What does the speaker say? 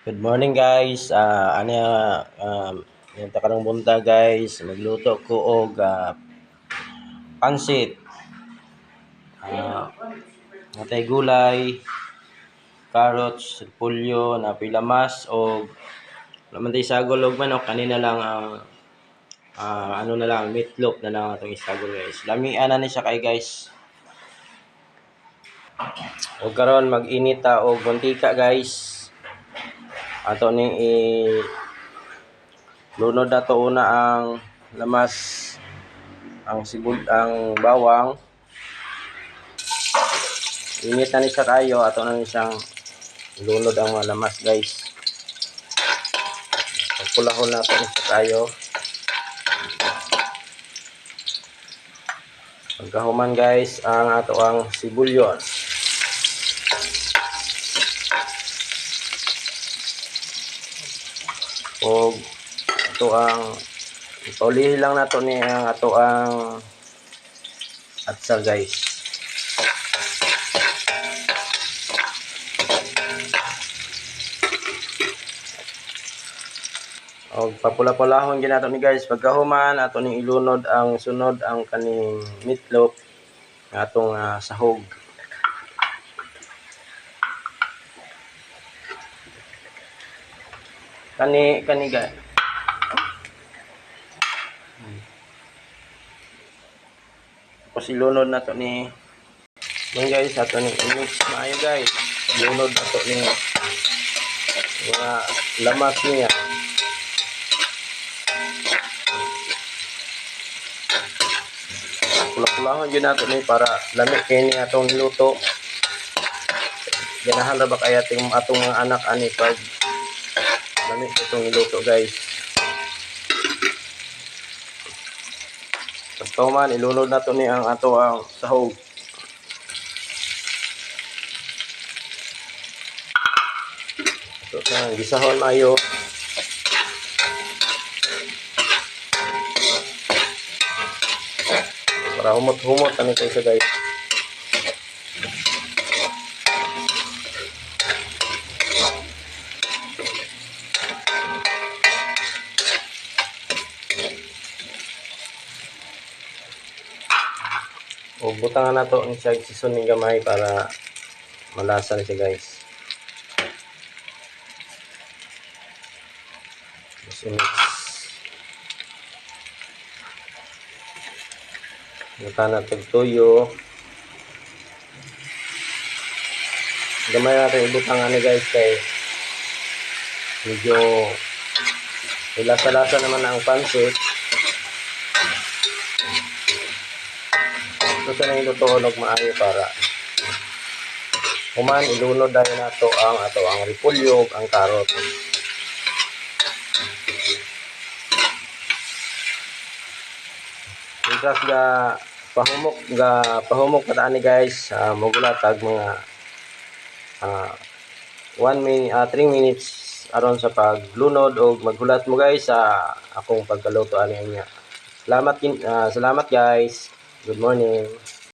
Good morning guys. Ah ano um yung takarang bunta guys, magluto ko og ah, pansit. Ah natay gulay, carrots, repolyo, napoy lamas og naman tay sagol og manok kanina lang ang ah, ano na lang meatloaf na lang atong isagol guys. Lamian na ni siya kay guys. Og karon mag-init ta og mantika guys. Ato ni i lunod na to una ang lamas ang sibul ang bawang. Init na ni kayo ato na ni siyang lunod ang mga lamas guys. Pagpulahon na to ni kayo. Pagkahuman guys ang ato ang sibulyon og ato ang paulihi lang nato ni ang ato ang atsa guys. Og papula-pulahon gyud nato ni guys. Pagkahuman ato ning ilunod ang sunod ang kaning meatloaf nga atong ah, sahog kani kani guys Tapos ilunod na to ni Yan guys, ato ni mix maayo guys. Ilunod na to ni mga lamas niya. Pula-pulahon yun nato ni para lamig kay ni atong niluto. Ganahan ra ba kay ating atong mga anak ani pag lamig itong niluto guys. Basta man, ilunod na to ni ang ato ang sahog. So, sa gisahon mayo. Para humot-humot ani kayo sa guys. O butangan na to ang siya sison ng gamay para malasa na siya guys. Tapos i-mix. Buta na itong tuyo. Gamay natin ibutangan ni guys kay medyo lasa-lasa naman ang pansit. Ito na yung tutunog maayo para Human, ilunod dahil na to ang ato ang repolyo, ang karot. Mintas ga pahumok ga pahumok ka ni guys uh, mugulatag mga uh, 1 minute uh, 3 minutes aron sa paglunod o maghulat mo guys sa akong pagkaluto ani niya. Salamat ah, salamat guys. Good morning.